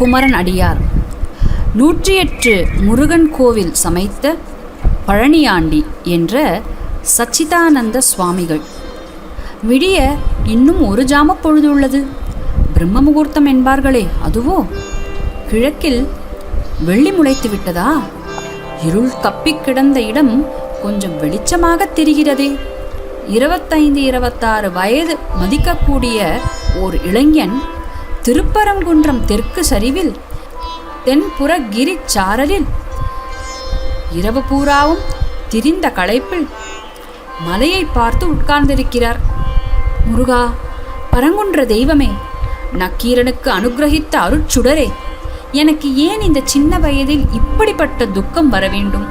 குமரன் அடியார். நூற்றி எட்டு முருகன் கோவில் சமைத்த பழனியாண்டி என்ற சச்சிதானந்த சுவாமிகள். விடிய இன்னும் ஒரு ஜாம பொழுது உள்ளது. பிரம்ம முகூர்த்தம் என்பார்களே அதுவோ? கிழக்கில் வெள்ளி முளைத்து விட்டதா? இருள் கப்பிக் கிடந்த இடம் கொஞ்சம் வெளிச்சமாக தெரிகிறதே. இருபத்தைந்து இருபத்தாறு வயது மதிக்கக்கூடிய ஓர் இளைஞன் திருப்பரங்குன்றம் தெற்கு சரிவில் தென்புற கிரிச்சாரலில். இரவு பூராவும் திரிந்த களைப்பில் மலையை பார்த்து உட்கார்ந்திருக்கிறார். முருகா பரங்குன்ற தெய்வமே நக்கீரனுக்கு அனுகிரகித்த அருட்சுடரே எனக்கு ஏன் இந்த சின்ன வயதில் இப்படிப்பட்ட துக்கம் வர வேண்டும்?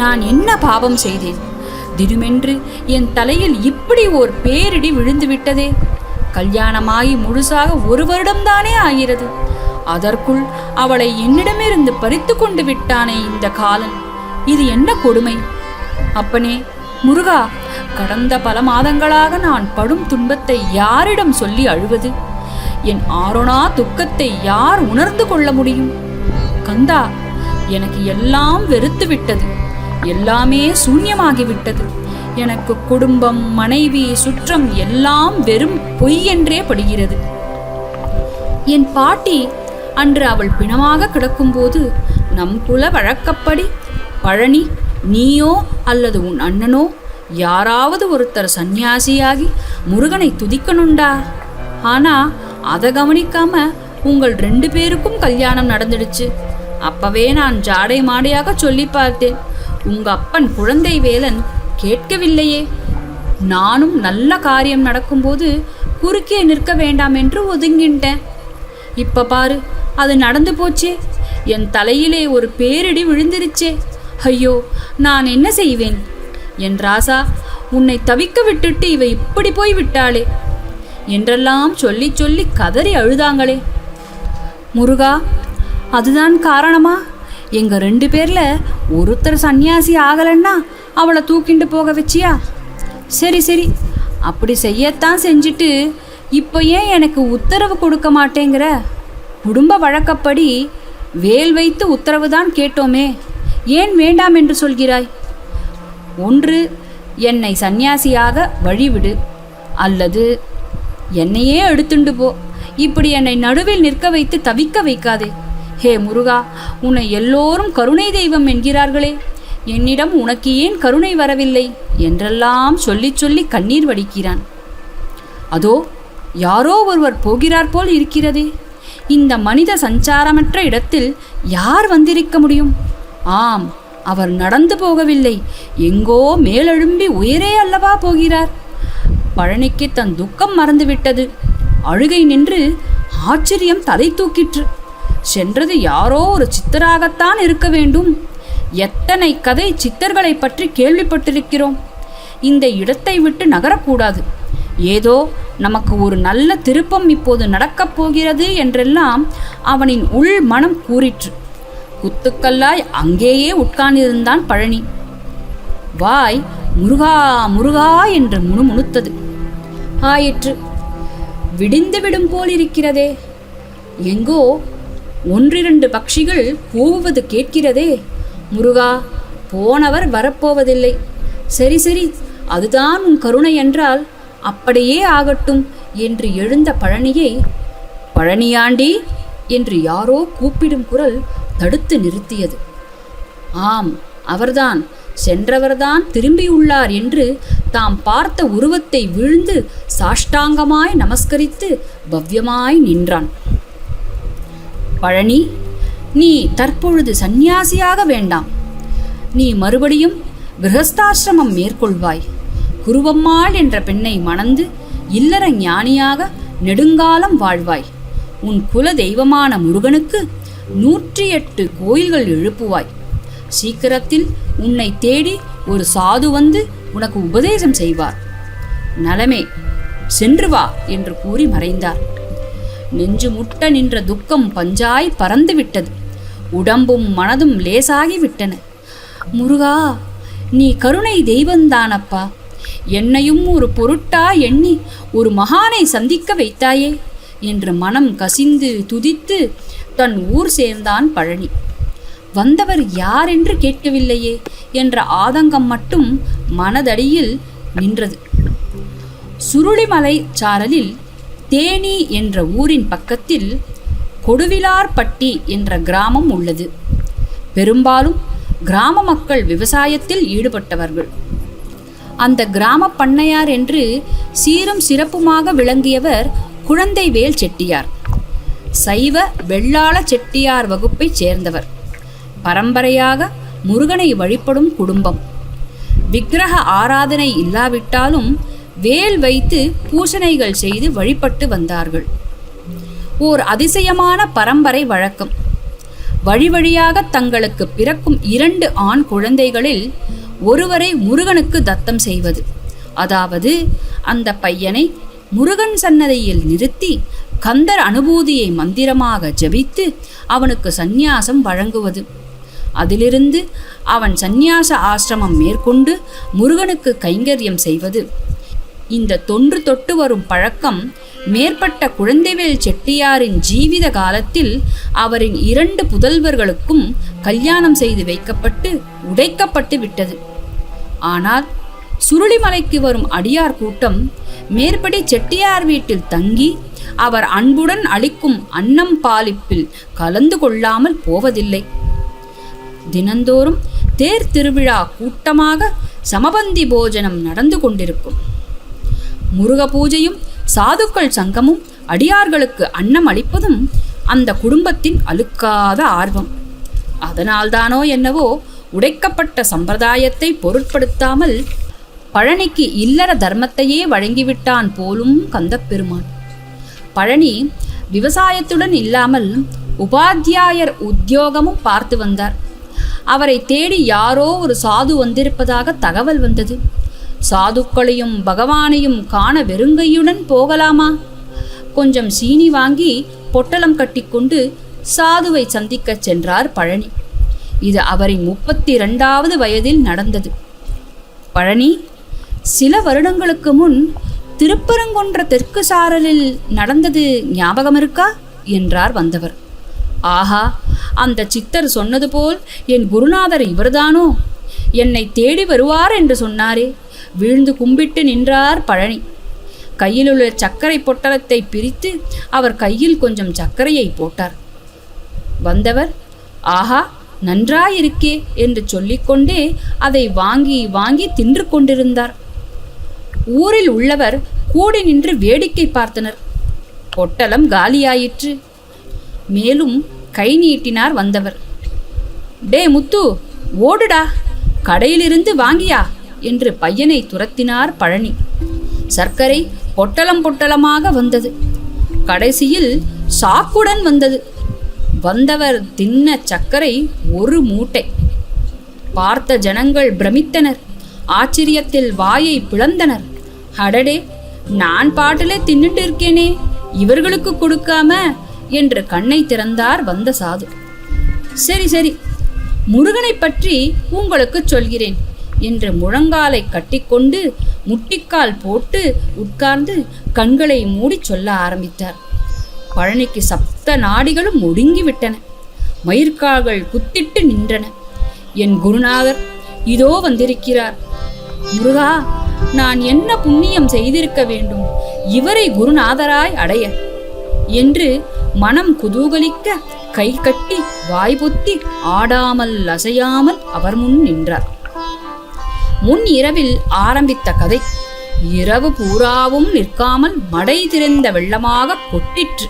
நான் என்ன பாவம் செய்தேன்? திடுமென்று என் தலையில் இப்படி ஓர் பேரிடி விழுந்துவிட்டதே. கல்யாணமாகி முழுசாக ஒரு வருடம்தானே ஆகிறது? அதற்குள் அவளை என்னிடமிருந்து பறித்து கொண்டு விட்டானே இந்த காலன். இது என்ன கொடுமை? அப்பனே முருகா கடந்த பல மாதங்களாக நான் படும் துன்பத்தை யாரிடம் சொல்லி அழுவது? என் ஆரோனா துக்கத்தை யார் உணர்ந்து கொள்ள முடியும்? கந்தா எனக்கு எல்லாம் வெறுத்து விட்டது எல்லாமே சூன்யமாகிவிட்டது. எனக்கு குடும்பம் மனைவி சுற்றம் எல்லாம் வெறும் பொய் என்றே படுகிறது. என் பாட்டி அன்று அவள் பிணமாக கிடக்கும்போது நம் குல வழக்கப்படி பழனி நீயோ அல்லது உன் அண்ணனோ யாராவது ஒருத்தர் சந்நியாசியாகி முருகனை துதிக்கணுண்டா? ஆனா அதை கவனிக்காம உங்கள் ரெண்டு பேருக்கும் கல்யாணம் நடந்துடுச்சு. அப்பவே நான் ஜாடை மாடையாக சொல்லி பார்த்தேன். உங்க அப்பன் குழந்தை வேலன் கேட்கவில்லையே. நானும் நல்ல காரியம் நடக்கும்போது குறுக்கே நிற்க வேண்டாம் என்று ஒதுங்கிட்டேன். இப்போ பாரு அது நடந்து போச்சே. என் தலையிலே ஒரு பேரிடி விழுந்திருச்சே. ஐயோ நான் என்ன செய்வேன்? என் ராசா உன்னை தவிக்க விட்டுட்டு இவ இப்படி போய் விட்டாளே. என்றெல்லாம் சொல்லி சொல்லி கதறி அழுதாங்களே. முருகா அதுதான் காரணமா? எங்கள் ரெண்டு பேரில் ஒருத்தர் சன்னியாசி ஆகலன்னா அவளை தூக்கிண்டு போக வச்சியா? சரி சரி. அப்படி செய்யத்தான் செஞ்சுட்டு இப்போ ஏன் எனக்கு உத்தரவு கொடுக்க மாட்டேங்கிற? குடும்ப வழக்கப்படி வேல் வைத்து உத்தரவு தான் கேட்டோமே. ஏன் வேண்டாம் என்று சொல்கிறாய்? ஒன்று என்னை சந்நியாசியாக வழிவிடு. அல்லது என்னையே எடுத்துண்டு போ. இப்படி என்னை நடுவில் நிற்க வைத்து தவிக்க வைக்காதே. ஹே முருகா உன்னை எல்லோரும் கருணை தெய்வம் என்கிறார்களே. என்னிடம் உனக்கு ஏன் கருணை வரவில்லை? என்றெல்லாம் சொல்லிச் சொல்லி கண்ணீர் வடிக்கிறான். அதோ யாரோ ஒருவர் போகிறார் போல் இருக்கிறதே. இந்த மனித சஞ்சாரமற்ற இடத்தில் யார் வந்திருக்க முடியும்? ஆம் அவர் நடந்து போகவில்லை. எங்கோ மேலெழும்பி உயரே அல்லவா போகிறார்? பழனிக்கு தன் துக்கம் மறந்துவிட்டது. அழுகை நின்று ஆச்சரியம் தலை தூக்கிற்று. சென்றது யாரோ ஒரு சித்தராகத்தான் இருக்க வேண்டும். எத்தனை கதை சித்தர்களை பற்றி கேள்விப்பட்டிருக்கிறோம்? இந்த இடத்தை விட்டு நகரக்கூடாது. ஏதோ நமக்கு ஒரு நல்ல திருப்பம் இப்போது நடக்கப் போகிறது என்றெல்லாம் அவனின் உள் மனம் கூறிற்று. குத்துக்கல்லாய் அங்கேயே உட்கார்ந்திருந்தான் பழனி. வாய் முருகா முருகா என்று முணுமுணுத்தது. ஆயிற்று. விடிந்து விடும் போலிருக்கிறதே. எங்கோ ஒன்றிரண்டு பட்சிகள் கூவுவது கேட்கிறதே. முருகா போனவர் வரப்போவதில்லை. சரி சரி அதுதான் உன் கருணை என்றால் அப்படியே ஆகட்டும் என்று எழுந்த பழனியை பழனியாண்டி என்று யாரோ கூப்பிடும் குரல் தடுத்து நிறுத்தியது. ஆம் அவர்தான் சென்றவர்தான் திரும்பியுள்ளார் என்று தாம் பார்த்த உருவத்தை விழுந்து சாஷ்டாங்கமாய் நமஸ்கரித்து பவ்யமாய் நின்றான். பழனி நீ தற்பொழுது சந்நியாசியாக வேண்டாம். நீ மறுபடியும் கிரகஸ்தாசிரமம் மேற்கொள்வாய். குருவம்மாள் என்ற பெண்ணை மணந்து இல்லற ஞானியாக நெடுங்காலம் வாழ்வாய். உன் குல தெய்வமான முருகனுக்கு நூற்றி எட்டு கோயில்கள் எழுப்புவாய். சீக்கிரத்தில் உன்னை தேடி ஒரு சாது வந்து உனக்கு உபதேசம் செய்வார். நலமே சென்று வா என்று கூறி மறைந்தார். நெஞ்சு முட்ட நின்ற துக்கம் பஞ்சாய் பறந்து விட்டது உடம்பும் மனதும் லேசாகி விட்டன முருகா நீ கருணை தெய்வந்தானப்பா. என்னையும் ஒரு பொருட்டா எண்ணி ஒரு மகானை சந்திக்க வைத்தாயே என்று மனம் கசிந்து துதித்து தன் ஊர் சேர்ந்தான் பழனி. வந்தவர் யார் என்று கேட்கவில்லையே என்ற ஆதங்கம் மட்டும் மனதடியில் நின்றது. சுருளிமலை சாரலில் தேனி என்ற ஊரின் பக்கத்தில் கொடுவிலார்பட்டி என்ற கிராமம் உள்ளது. பெரும்பாலும் கிராம மக்கள் விவசாயத்தில் ஈடுபட்டவர்கள். அந்த கிராம பண்ணையார் என்று சீரும் சிறப்புமாக விளங்கியவர் குழந்தைவேல் செட்டியார். சைவ வெள்ளாள செட்டியார் வகுப்பைச் சேர்ந்தவர். பரம்பரையாக முருகனை வழிபடும் குடும்பம். விக்கிரக ஆராதனை இல்லாவிட்டாலும் வேல் வைத்து பூசணைகள் செய்து வழிபட்டு வந்தார்கள். ஓர் அதிசயமான பரம்பரை வழக்கம். வழி வழியாக தங்களுக்கு பிறக்கும் இரண்டு ஆண் குழந்தைகளில் ஒருவரை முருகனுக்கு தத்தம் செய்வது. அதாவது அந்த பையனை முருகன் சன்னதியில் நிறுத்தி கந்தர் அனுபூதியை மந்திரமாக ஜபித்து அவனுக்கு சந்நியாசம் வழங்குவது. அதிலிருந்து அவன் சந்நியாச ஆசிரமம் மேற்கொண்டு முருகனுக்கு கைங்கரியம் செய்வது. இந்த தொன்று தொட்டு வரும் பழக்கம் மேற்பட்ட குழந்தைவேல் செட்டியாரின் ஜீவித காலத்தில் அவரின் இரண்டு புதல்வர்களுக்கும் கல்யாணம் செய்து வைக்கப்பட்டு உடைக்கப்பட்டு விட்டது. ஆனால் சுருளிமலைக்கு வரும் அடியார் கூட்டம் மேற்படி செட்டியார் வீட்டில் தங்கி அவர் அன்புடன் அளிக்கும் அன்னம் பாலிப்பில் கலந்து கொள்ளாமல் போவதில்லை. தினந்தோறும் தேர் திருவிழா கூட்டமாக சமபந்தி போஜனம் நடந்து கொண்டிருக்கும். முருக பூஜையும் சாதுக்கள் சங்கமும் அடியார்களுக்கு அன்னம் அளிப்பதும் அந்த குடும்பத்தின் அழுக்காத ஆர்வம். அதனால்தானோ என்னவோ உடைக்கப்பட்ட சம்பிரதாயத்தை பொருட்படுத்தாமல் பழனிக்கு இல்லற தர்மத்தையே வழங்கிவிட்டான் போலும் கந்தப்பெருமான். பழனி விவசாயத்துடன் இல்லாமல் உபாத்தியாயர் உத்தியோகமும் பார்த்து வந்தார். அவரை தேடி யாரோ ஒரு சாது வந்திருப்பதாக தகவல் வந்தது. சாதுக்களையும் பகவானையும் காண வெறுங்கையுடன் போகலாமா? கொஞ்சம் சீனி வாங்கி பொட்டலம் கட்டிக்கொண்டு சாதுவை சந்திக்கச் சென்றார் பழனி. இது அவரின் முப்பத்தி இரண்டாவது வயதில் நடந்தது. பழனி சில வருடங்களுக்கு முன் திருப்பரங்குன்ற தெற்கு சாரலில் நடந்தது ஞாபகம் இருக்கா என்றார் வந்தவர். ஆஹா அந்த சித்தர் சொன்னது போல் என் குருநாதர் இவர்தானோ? என்னை தேடி வருவார் என்று சொன்னாரே. வீழ்ந்து கும்பிட்டு நின்றார் பழனி. கையிலுள்ள சர்க்கரை பொட்டலத்தை பிரித்து அவர் கையில் கொஞ்சம் சர்க்கரையை போட்டார். வந்தவர் ஆஹா நன்றாயிருக்கே என்று சொல்லிக்கொண்டே அதை வாங்கி வாங்கி தின்று கொண்டிருந்தார். ஊரில் உள்ளவர் கூடி நின்று வேடிக்கை பார்த்தனர். பொட்டலம் காலியாயிற்று. மேலும் கை நீட்டினார் வந்தவர். டே முத்து ஓடுடா. கடையிலிருந்து வாங்கியா. என்று பையனை துரத்தினார் பழனி. சர்க்கரை பொட்டலம் பொட்டலமாக வந்தது. கடைசியில் சாக்குடன் வந்தது. வந்தவர் தின்ன சர்க்கரை ஒரு மூட்டை. பார்த்த ஜனங்கள் பிரமித்தனர். ஆச்சரியத்தில் வாயை பிளந்தனர். அடடே நான் பாட்டிலே தின்னுட்டு இருக்கேனே இவர்களுக்கு கொடுக்காம என்று கண்ணை திறந்தார் வந்த சாது. சரி சரி முருகனை பற்றி உங்களுக்கு சொல்கிறேன். என்று முழங்காலை கட்டிக்கொண்டு முட்டிக்கால் போட்டு உட்கார்ந்து கண்களை மூடி சொல்ல ஆரம்பித்தார். பழனிக்கு சப்த நாடிகளும் ஒடுங்கிவிட்டன. மயிர்கால்கள் குத்திட்டு நின்றன. என் குருநாதர் இதோ வந்திருக்கிறார். முருகா நான் என்ன புண்ணியம் செய்திருக்க வேண்டும்? இவரை குருநாதராய் அடைய என்று மனம் குதூகலிக்க கை கட்டி வாய் பொத்தி ஆடாமல் அசையாமல் அவர் முன் நின்றார். முன் இரவில் ஆரம்பித்த கதை. இரவு பூராவும் நிற்காமல் மடை திறந்த வெள்ளமாக கொட்டிற்று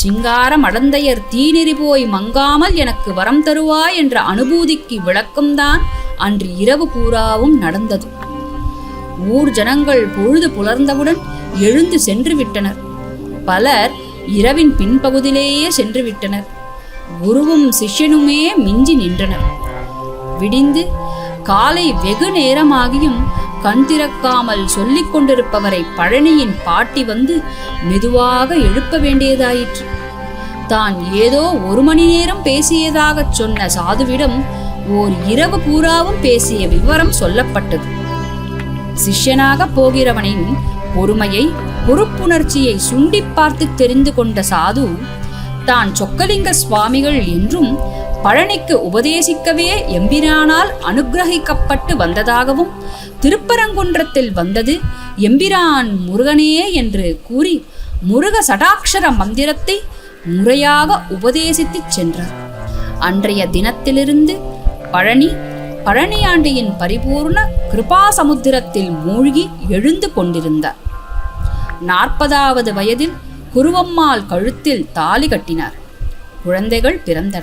சிங்கார மடந்தையர் தீநெறி போய் மங்காமல் எனக்கு வரம் தருவாய் என்ற அனுபூதிக்கு விளக்கம்தான் அன்று இரவு பூராவும் நடந்தது. ஊர் ஜனங்கள் பொழுது புலர்ந்தவுடன் எழுந்து சென்று விட்டனர் பலர் இரவின் பின்பகுதியிலேயே சென்று விட்டனர் குருவும் சிஷ்யனுமே மிஞ்சி நின்றனர். விடிந்து காலை வெகு நேரமாகியும் கண் திறக்காமல் சொல்லிக் கொண்டிருப்பவரை பழனியின் பாட்டி வந்து மெதுவாக எழுப்ப வேண்டியதாயிற்று. தான் ஏதோ ஒரு மணி நேரம் பேசியதாகச் சொன்ன சாதுவிடம் ஓர் இரவு பூராவும் பேசிய விவரம் சொல்லப்பட்டது. சிஷ்யனாக போகிறவனின் பொறுமையை பொறுப்புணர்ச்சியை சுண்டி பார்த்து தெரிந்து கொண்ட சாது தான் சொக்கலிங்க சுவாமிகள் என்றும் பழனிக்கு உபதேசிக்கவே எம்பிரானால் அனுக்கிரகிக்கப்பட்டு வந்ததாகவும் திருப்பரங்குன்றத்தில் வந்தது எம்பிரான் முருகனே என்று கூறி முருக சடாட்சர மந்திரத்தை முறையாக உபதேசித்துச் சென்றார். அன்றைய தினத்திலிருந்து பழனி பழனியாண்டியின் பரிபூர்ண கிருபா சமுத்திரத்தில் மூழ்கி எழுந்து கொண்டிருந்தார். நாற்பதாவது வயதில் குருவம்மாள் கழுத்தில் தாலி கட்டினார். குழந்தைகள் பிறந்தன.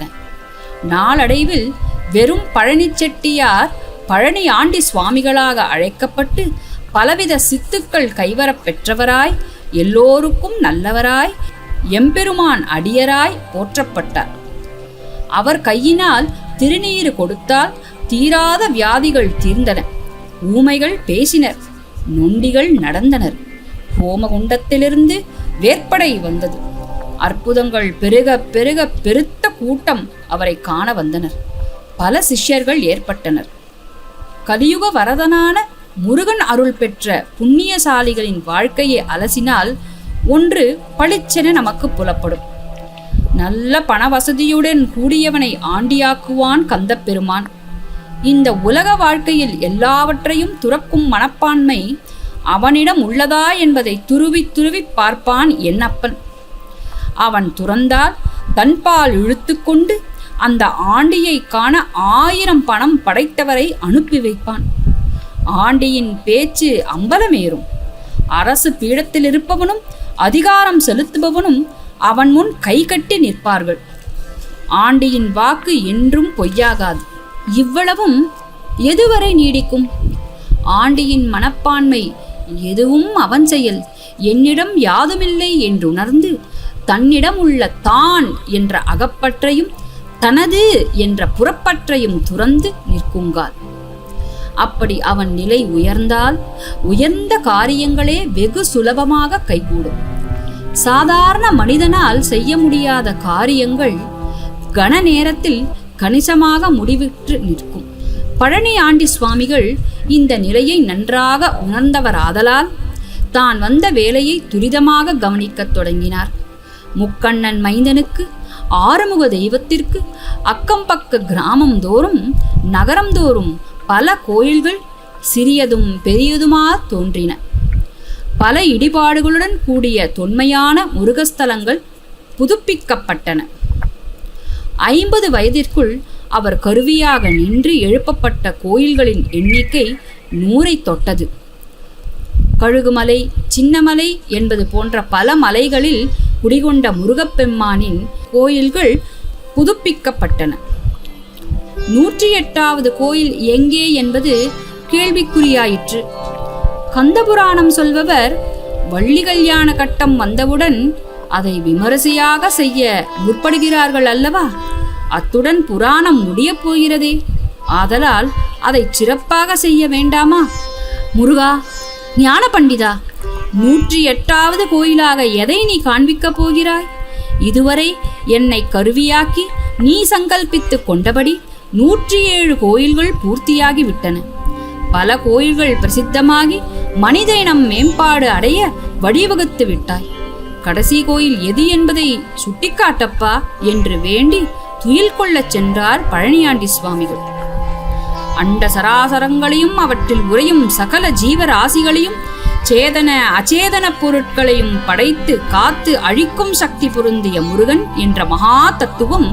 நாளடைவில் வெறும் பழனி செட்டியார் பழனி ஆண்டி சுவாமிகளாக அழைக்கப்பட்டு பலவித சித்துக்கள் கைவரப் பெற்றவராய் எல்லோருக்கும் நல்லவராய் எம்பெருமான் அடியராய் போற்றப்பட்டார். அவர் கையினால் திருநீறு கொடுத்தால் தீராத வியாதிகள் தீர்ந்தன. ஊமைகள் பேசினர் நொண்டிகள் நடந்தனர். ஹோமகுண்டத்திலிருந்து வேற்படை வந்தது. அற்புதங்கள் பெருக பெருக பெருத்த கூட்டம் அவரை காண வந்தனர். பல சிஷ்யர்கள் ஏற்பட்டனர். கலியுக வரதனான முருகன் அருள் பெற்ற புண்ணியசாலிகளின் வாழ்க்கையை அலசினால் ஒன்று பளிச்சென நமக்கு புலப்படும். நல்ல பண வசதியுடன் கூடியவனை ஆண்டியாக்குவான் கந்தப்பெருமான். இந்த உலக வாழ்க்கையில் எல்லாவற்றையும் துறக்கும் மனப்பான்மை அவனிடம் உள்ளதா என்பதை துருவி துருவி பார்ப்பான் என்னப்பன்? அவன் துறந்தால் தன்பால் இழுத்துக்கொண்டு அந்த ஆண்டியை காண ஆயிரம் பணம் படைத்தவரை அனுப்பி வைப்பான். ஆண்டியின் பேச்சு அம்பலமேறும். அரசு பீடத்தில் இருப்பவனும் அதிகாரம் செலுத்துபவனும் அவன் முன் கை கட்டி நிற்பார்கள். ஆண்டியின் வாக்கு என்றும் பொய்யாகாது. இவ்வளவும் எதுவரை நீடிக்கும்? ஆண்டியின் மனப்பான்மை எதுவும் அவன் செயல். என்னிடம் யாதுமில்லை என்றுணர்ந்து தன்னிடம் உள்ள தான் என்ற அகப்பற்றையும் தனது என்ற புறப்பற்றையும் துறந்து நிற்குங்கால். அப்படி அவன் நிலை உயர்ந்தால் உயர்ந்த காரியங்களே வெகு சுலபமாக கைகூடும். சாதாரண மனிதனால் செய்ய முடியாத காரியங்கள் கன நேரத்தில் கணிசமாக முடிவிற்று நிற்கும். பழனி ஆண்டி சுவாமிகள் இந்த நிலையை நன்றாக உணர்ந்தவராதலால் தான் வந்த வேலையை துரிதமாக கவனிக்கத் தொடங்கினார். முக்கண்ணன் மைந்தனுக்கு ஆறுமுக தெய்வத்திற்கு அக்கம்பக்க கிராமம் தோறும் நகரம் தோறும் பல கோயில்கள் சிறியதும் பெரியதுமா தோன்றின. பல இடிபாடுகளுடன் கூடிய தொன்மையான முருகஸ்தலங்கள் புதுப்பிக்கப்பட்டன. ஐம்பது வயதிற்குள் அவர் கருவியாக நின்று எழுப்பப்பட்ட கோயில்களின் எண்ணிக்கை நூறை தொட்டது. கழுகுமலை சின்னமலை என்பது போன்ற பல மலைகளில் குடிகொண்ட முருகப்பெம்மானின் கோயில்கள் புதுப்பிக்கப்பட்டன. நூற்றி எட்டாவது கோயில் எங்கே என்பது கேள்விக்குறியாயிற்று. கந்தபுராணம் சொல்பவர் வள்ளி கல்யாண கட்டம் வந்தவுடன் அதை விமரிசையாக செய்ய முற்படுகிறார்கள் அல்லவா? அத்துடன் புராணம் முடியப் போகிறதே. ஆதலால் அதை சிறப்பாக செய்ய வேண்டாமா? முருகா ஞான பண்டிதா நூற்றி எட்டாவது கோயிலாக எதை நீ காண்பிக்கப் போகிறாய்? இதுவரை என்னை கருவியாக்கி நீ சங்கல்பித்துக் கொண்டபடி நூற்றி ஏழு கோயில்கள் பூர்த்தியாகி விட்டன பல கோயில்கள் பிரசித்தமாகி மனித இனம் மேம்பாடு அடைய வழிவகுத்து விட்டாய். கடைசி கோயில் எது என்பதை சுட்டிக்காட்டப்பா என்று வேண்டி துயில் கொள்ளச் சென்றார் பழனியாண்டி சுவாமிகள். அண்ட சராசரங்களையும் அவற்றில் உறையும் சகல ஜீவராசிகளையும் சேதன அச்சேதன பொருட்களையும் படைத்து காத்து அழிக்கும் சக்தி பொருந்திய முருகன் என்ற மகா தத்துவம்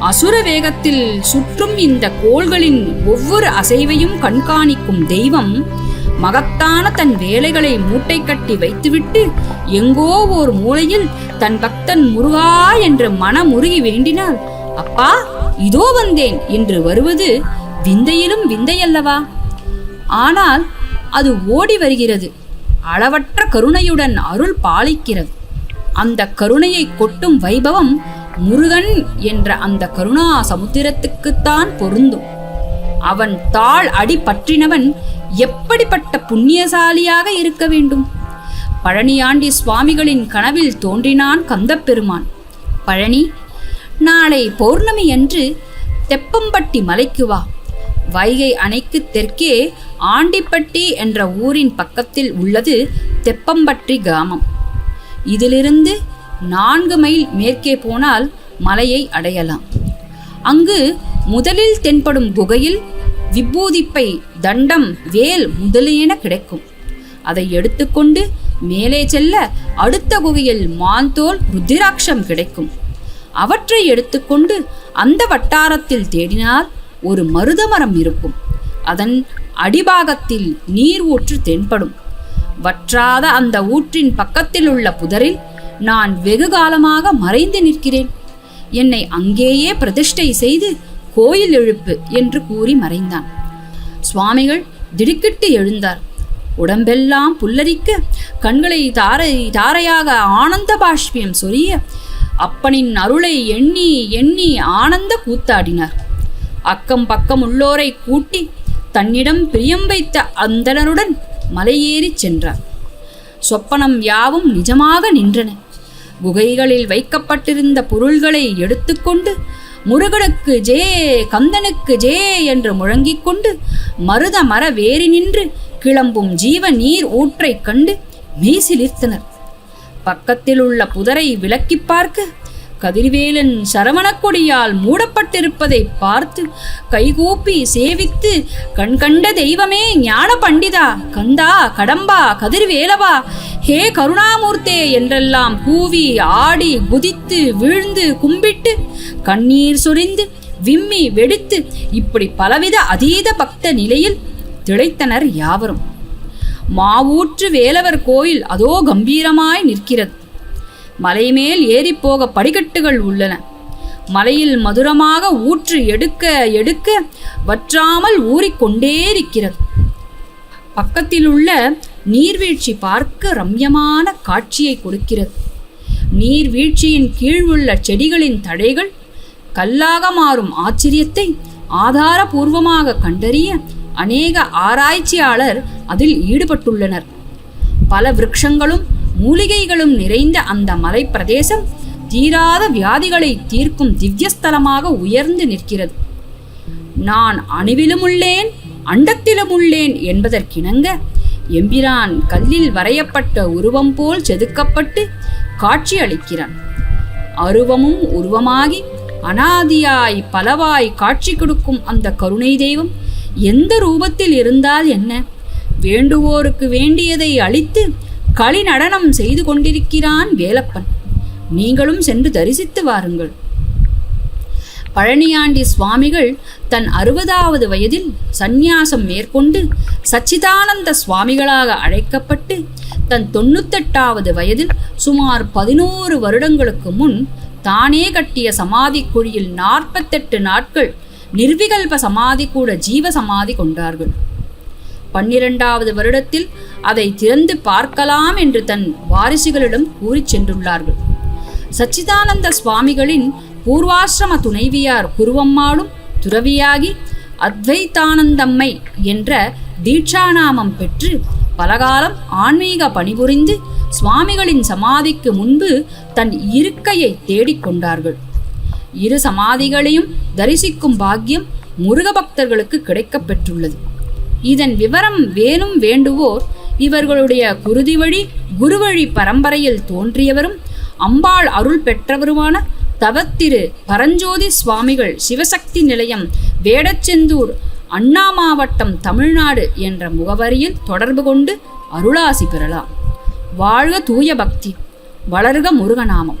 அசுர வேகத்தில் சுற்றும் இந்த கோள்களின் ஒவ்வொரு அசைவையும் கண்காணிக்கும் தெய்வம் மகத்தான தன் வேலைகளை மூட்டை கட்டி வைத்துவிட்டு எங்கோ ஓர் மூலையில் தன் பக்தன் முருகா என்று மனமுருகி வேண்டினால் அப்பா இதோ வந்தேன் என்று வருவது விந்தையிலும் விந்தையல்லவா? ஆனால் அது ஓடி வருகிறது. அளவற்ற கருணையுடன் அருள் பாலிக்கிறது. அந்த கருணையை கொட்டும் வைபவம் முருகன் என்ற அந்த கருணா சமுத்திரத்துக்குத்தான் பொருந்தும். அவன் தாள் அடி பற்றினவன் எப்படிப்பட்ட புண்ணியசாலியாக இருக்க வேண்டும்? பழனியாண்டி சுவாமிகளின் கனவில் தோன்றினான் கந்தப்பெருமான். பழனி நாளை பௌர்ணமி அன்று தெப்பம்பட்டி மலைக்கு வா. வைகை அணைக்கு தெற்கே ஆண்டிப்பட்டி என்ற ஊரின் பக்கத்தில் உள்ளது தெப்பம்பட்டி கிராமம். இதிலிருந்து நான்கு மைல் மேற்கே போனால் மலையை அடையலாம். அங்கு முதலில் தென்படும் குகையில் விபூதிப்பை தண்டம் வேல் முதலியன கிடைக்கும். அதை எடுத்துக்கொண்டு மேலே செல்ல அடுத்த குகையில் மாந்தோல் ருத்திராட்சம் கிடைக்கும். அவற்றை எடுத்துக்கொண்டு அந்த வட்டாரத்தில் தேடினால் ஒரு மருதமரம் இருக்கும். அதன் அடிபாகத்தில் நீர் ஊற்று தென்படும். வற்றாத அந்த ஊற்றின் பக்கத்தில் உள்ள புதரில் நான் வெகு காலமாக மறைந்து நிற்கிறேன். என்னை அங்கேயே பிரதிஷ்டை செய்து கோயில் எழுப்பு என்று கூறி மறைந்தான். சுவாமிகள் திடுக்கிட்டு எழுந்தார். உடம்பெல்லாம் புல்லரிக்க கண்களை தாரை தாரையாக ஆனந்த பாஷ்பியம் சொரிய அப்பனின் அருளை எண்ணி எண்ணி ஆனந்த கூத்தாடினார். அக்கம் பக்கம் உள்ளோரை கூட்டி தன்னிடம் பிரியம் வைத்த அந்தணருடன் மலையேறிச் சென்றார். சொப்பனம் யாவும் நிஜமாக நின்றன. குகைகளில் வைக்கப்பட்டிருந்த பொருள்களை எடுத்துக்கொண்டு முருகனுக்கு ஜே கந்தனுக்கு ஜே என்று முழங்கிக் கொண்டு மருத மர வேறி நின்று கிளம்பும் ஜீவ நீர் ஊற்றைக் கண்டு மெய்சிலிர்த்தனர் பக்கத்தில் உள்ள புதரை விலக்கிப் பார்க்க கதிர்வேலன் சரவணக்கொடியால் மூடப்பட்டிருப்பதை பார்த்து கைகூப்பி சேவித்து கண்கண்ட தெய்வமே ஞான பண்டிதா கந்தா கடம்பா கதிர்வேலவா ஹே கருணாமூர்த்தே என்றெல்லாம் கூவி ஆடி குதித்து வீழ்ந்து கும்பிட்டு கண்ணீர் சொரிந்து விம்மி வெடித்து இப்படி பலவித அதீத பக்த நிலையில் திளைத்தனர் யாவரும். மாவூற்று வேலவர் கோயில் அதோ கம்பீரமாய் நிற்கிறது. மலைமேல் ஏறிப்போக படிக்கட்டுகள் உள்ளன. மலையில் மதுரமாக ஊற்று எடுக்க எடுக்க வற்றாமல் ஊறிக்கொண்டே இருக்கிறது பக்கத்தில் உள்ள நீர்வீழ்ச்சி பார்க்க ரம்யமான காட்சியை கொடுக்கிறது. நீர்வீழ்ச்சியின் கீழ் உள்ள செடிகளின் தடைகள் கல்லாக மாறும் ஆச்சரியத்தை ஆதாரபூர்வமாக கண்டறிய அநேக ஆராய்ச்சியாளர் அதில் ஈடுபட்டுள்ளனர். பல விருட்சங்களும் மூலிகைகளும் நிறைந்த அந்த மலை பிரதேசம் தீராத வியாதிகளை தீர்க்கும் திவ்யஸ்தலமாக உயர்ந்து நிற்கிறது. நான் அணுவிலும் உள்ளேன் அண்டத்திலும் உள்ளேன் என்பதற்கிணங்க எம்பிரான் கல்லில் வரையப்பட்ட உருவம் போல் செதுக்கப்பட்டு காட்சி அளிக்கிறான் அருவமும் உருவமாகி அனாதியாய் பலவாய் காட்சி கொடுக்கும் அந்த கருணை தெய்வம் எந்த ரூபத்தில் இருந்தால் என்ன? வேண்டுவோருக்கு வேண்டியதை அளித்து களி நடனம் செய்து கொண்டிருக்கிறான் வேலப்பன். நீங்களும் சென்று தரிசித்து வாருங்கள். பழனியாண்டி சுவாமிகள் தன் அறுபதாவது வயதில் சந்நியாசம் மேற்கொண்டு சச்சிதானந்த சுவாமிகளாக அழைக்கப்பட்டு தன் தொண்ணூத்தெட்டாவது வயதில் சுமார் பதினோரு வருடங்களுக்கு முன் தானே கட்டிய சமாதி குழியில் நாற்பத்தெட்டு நாட்கள் நிர்விகல்ப சமாதி கூட ஜீவ சமாதி கொண்டார்கள். பன்னிரண்டாவது வருடத்தில் அதை திறந்து பார்க்கலாம் என்று தன் வாரிசுகளிடம் கூறிச் சென்றுள்ளார்கள். சச்சிதானந்த சுவாமிகளின் பூர்வாசிரம துணைவியார் குருவம்மாளும் துறவியாகி அத்வைத்தானந்தம்மை என்ற தீட்சாநாமம் பெற்று பலகாலம் ஆன்மீக பணிபுரிந்து சுவாமிகளின் சமாதிக்கு முன்பு தன் இருக்கையை தேடிக்கொண்டார்கள் இரு சமாதிகளையும் தரிசிக்கும் பாக்கியம் முருக பக்தர்களுக்கு கிடைக்கப் பெற்றுள்ளது இதன் விவரம் வேணும் வேண்டுவோர் இவர்களுடைய குருதி வழி குருவழி பரம்பரையில் தோன்றியவரும் அம்பாள் அருள் பெற்றவருமான தவத்திரு பரஞ்சோதி சுவாமிகள் சிவசக்தி நிலையம் வேடச்செந்தூர் அண்ணா மாவட்டம் தமிழ்நாடு என்ற முகவரியில் தொடர்பு கொண்டு அருளாசி பெறலாம். வாழ்க தூய பக்தி வளர்க முருகநாமம்.